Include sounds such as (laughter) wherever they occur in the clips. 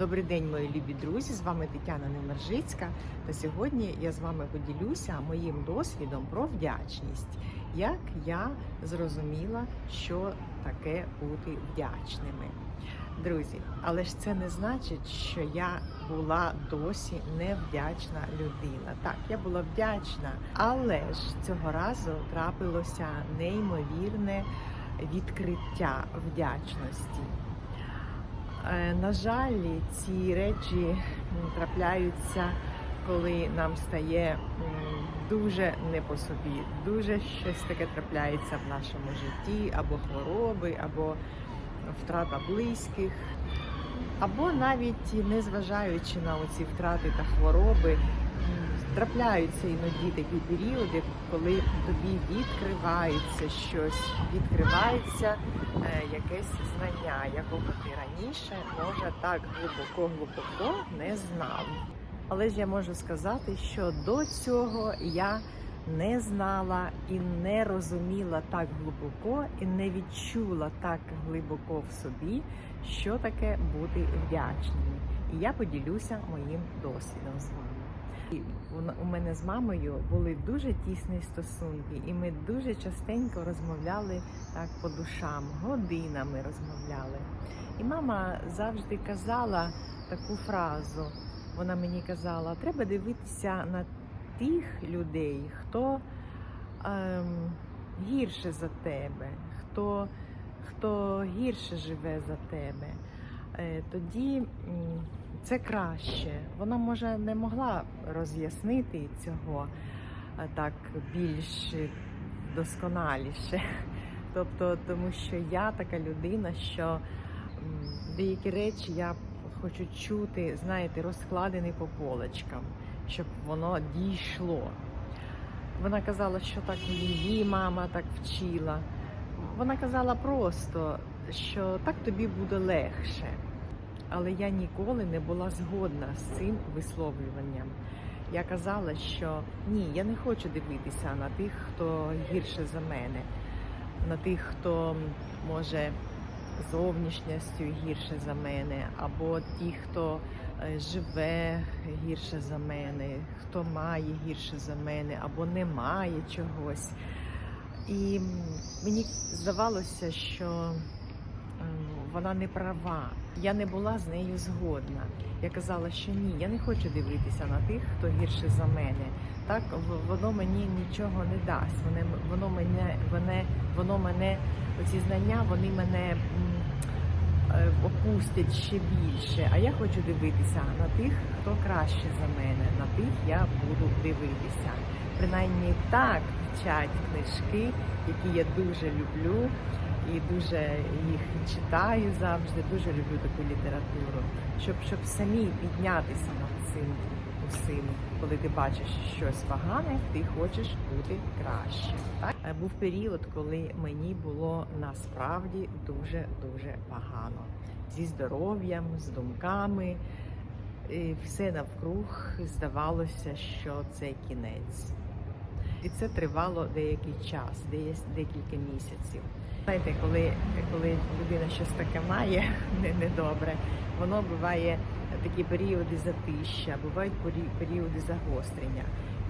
Добрий день, мої любі друзі! З вами Тетяна Немержицька. Та сьогодні я з вами поділюся моїм досвідом про вдячність, як я зрозуміла, що таке бути вдячними. Друзі, але ж це не значить, що я була досі невдячна людина. Так, я була вдячна, але ж цього разу трапилося неймовірне відкриття вдячності. Е, На жаль, ці речі трапляються, коли нам стає дуже не по собі, дуже щось таке трапляється в нашому житті, або хвороби, або втрата близьких, або навіть незважаючи на оці втрати та хвороби, трапляються іноді такі періоди, коли тобі відкривається щось, відкривається е, якесь знання, якого ти раніше може так глибоко глибоко не знав. Але ж я можу сказати, що до цього я не знала і не розуміла так глибоко, і не відчула так глибоко в собі, що таке бути вдячними. І я поділюся моїм досвідом з вами. У мене з мамою були дуже тісні стосунки, і ми дуже частенько розмовляли так по душам, годинами розмовляли. І мама завжди казала таку фразу. Вона мені казала: треба дивитися на тих людей, хто ем, гірше за тебе, хто, хто гірше живе за тебе. Е, тоді це краще. Вона може не могла роз'яснити цього е, так більш досконаліше. (laughs) Тобто, тому що я така людина, що деякі речі я хочу чути, знаєте, розкладені по полочкам, щоб воно дійшло. Вона казала, що так її мама так вчила. Вона казала просто, що так тобі буде легше. Але я ніколи не була згодна з цим висловлюванням. Я казала, що ні, я не хочу дивитися на тих, хто гірше за мене, на тих, хто може зовнішністю гірше за мене, або ті, хто е, живе гірше за мене, хто має гірше за мене, або не має чогось. І мені здавалося, що вона не права. Я не була з нею згодна. Я казала, що ні, я не хочу дивитися на тих, хто гірше за мене. Так воно мені нічого не дасть. Воно, воно мене, воно, воно мене, оці знання, вони мене е, опустять ще більше. А я хочу дивитися на тих, хто краще за мене. На тих я буду дивитися. Принаймні так вчать книжки, які я дуже люблю і дуже їх читаю завжди. Дуже люблю таку літературу, щоб щоб самі піднятися над цим усім, коли ти бачиш щось погане, ти хочеш бути краще. Так Е, був період, коли мені було насправді дуже дуже погано зі здоров'ям, з думками. І все навкруг здавалося, що це кінець. І це тривало деякий час, деяк- декілька місяців. Знаєте, коли, коли людина щось таке має (laughs) недобре, воно буває такі періоди затища, бувають періоди загострення.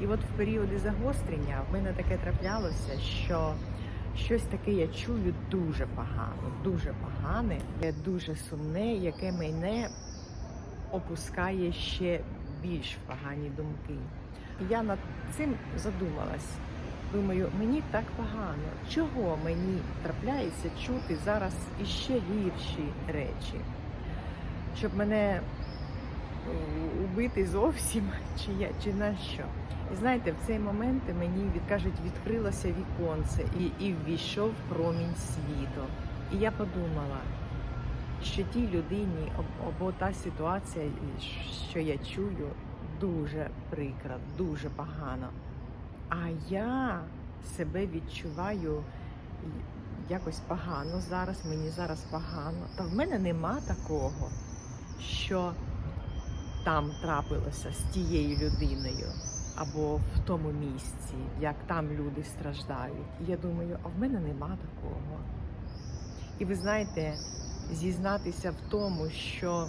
І от в періоди загострення в мене таке траплялося, що щось таке я чую дуже погано, дуже погане, дуже сумне, яке мене опускає ще більш в погані думки. Я над цим задумалась. Думаю, мені так погано. Чого мені трапляється чути зараз іще гірші речі? Щоб мене е, убити зовсім, (laughs) чи я чи на що? І знаєте, в цей момент мені від- кажуть, відкрилося віконце і, і ввійшов промінь світу. І я подумала, що тій людині або та ситуація, що я чую, дуже прикра, дуже погано. А я себе відчуваю якось погано зараз, мені зараз погано. Та в мене нема такого, що там трапилося з тією людиною або в тому місці, як там люди страждають. І я думаю, а в мене нема такого. І ви знаєте, зізнатися в тому, що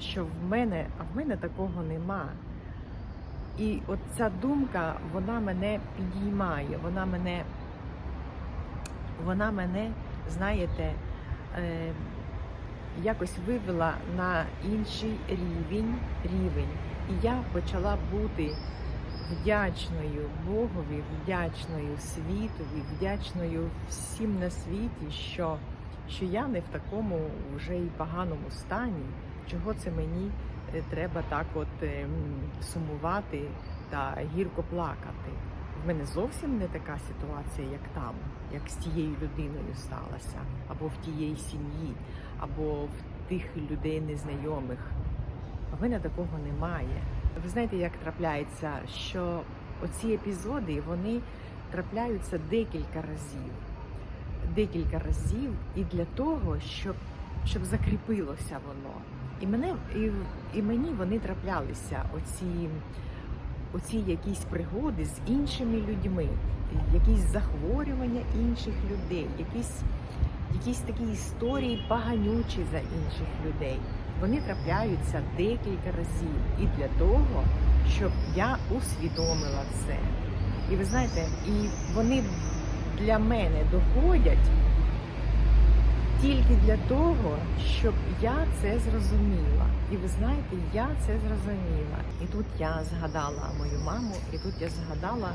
що в мене, а в мене такого нема. І от ця думка, вона мене підіймає, вона мене, вона мене, знаєте, е, якось вивела на інший рівень, рівень. І я почала бути вдячною Богові, вдячною світові, вдячною всім на світі, що, що я не в такому вже і поганому стані. Чого це мені треба так от ем, сумувати та гірко плакати? В мене зовсім не така ситуація, як там, як з тією людиною сталася, або в тієї сім'ї, або в тих людей незнайомих. В мене такого немає. Ви знаєте, як трапляється, що оці епізоди вони трапляються декілька разів. Декілька разів і для того, щоб, щоб закріпилося воно. І мене і, і мені вони траплялися, оці, оці якісь пригоди з іншими людьми, якісь захворювання інших людей, якісь, якісь такі історії поганючі за інших людей. Вони трапляються декілька разів і для того, щоб я усвідомила це. І ви знаєте, і вони для мене доходять тільки для того, щоб я це зрозуміла. І ви знаєте, я це зрозуміла. І тут я згадала мою маму, і тут я згадала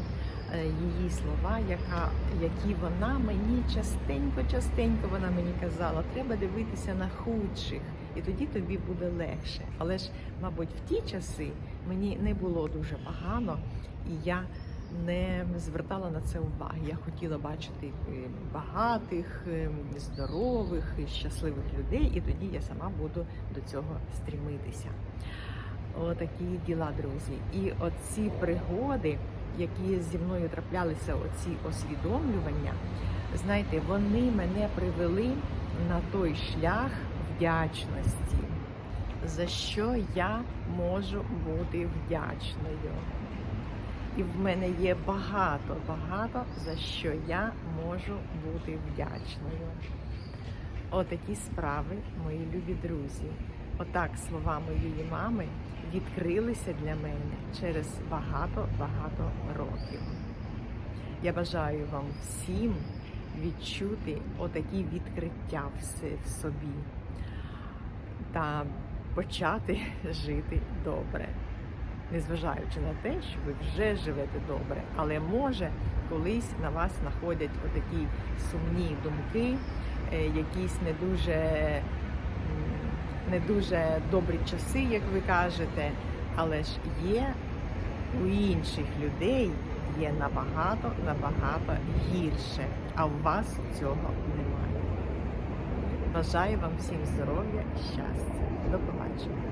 е, її слова, яка, які вона мені частенько-частенько вона мені казала, треба дивитися на худших, і тоді тобі буде легше. Але ж, мабуть, в ті часи мені не було дуже погано, і я не звертала на це уваги. Я хотіла бачити е, багатих, е, здорових, щасливих людей, і тоді я сама буду до цього стрімитися. Отакі діла, друзі. І оці пригоди, які зі мною траплялися, оці освідомлювання, знаєте, вони мене привели на той шлях вдячності, за що я можу бути вдячною. І в мене є багато, багато за що я можу бути вдячною. Отакі справи, мої любі друзі. Отак слова моєї мами відкрилися для мене через багато-багато років. Я бажаю вам всім відчути отакі відкриття в собі та почати (laughs) жити добре незважаючи на те, що ви вже живете добре, але може колись на вас знаходять отакі сумні думки, е, якісь не дуже, не дуже добрі часи, як ви кажете, але ж є у інших людей є набагато, набагато гірше, а у вас цього немає. Бажаю вам всім здоров'я і щастя. До побачення.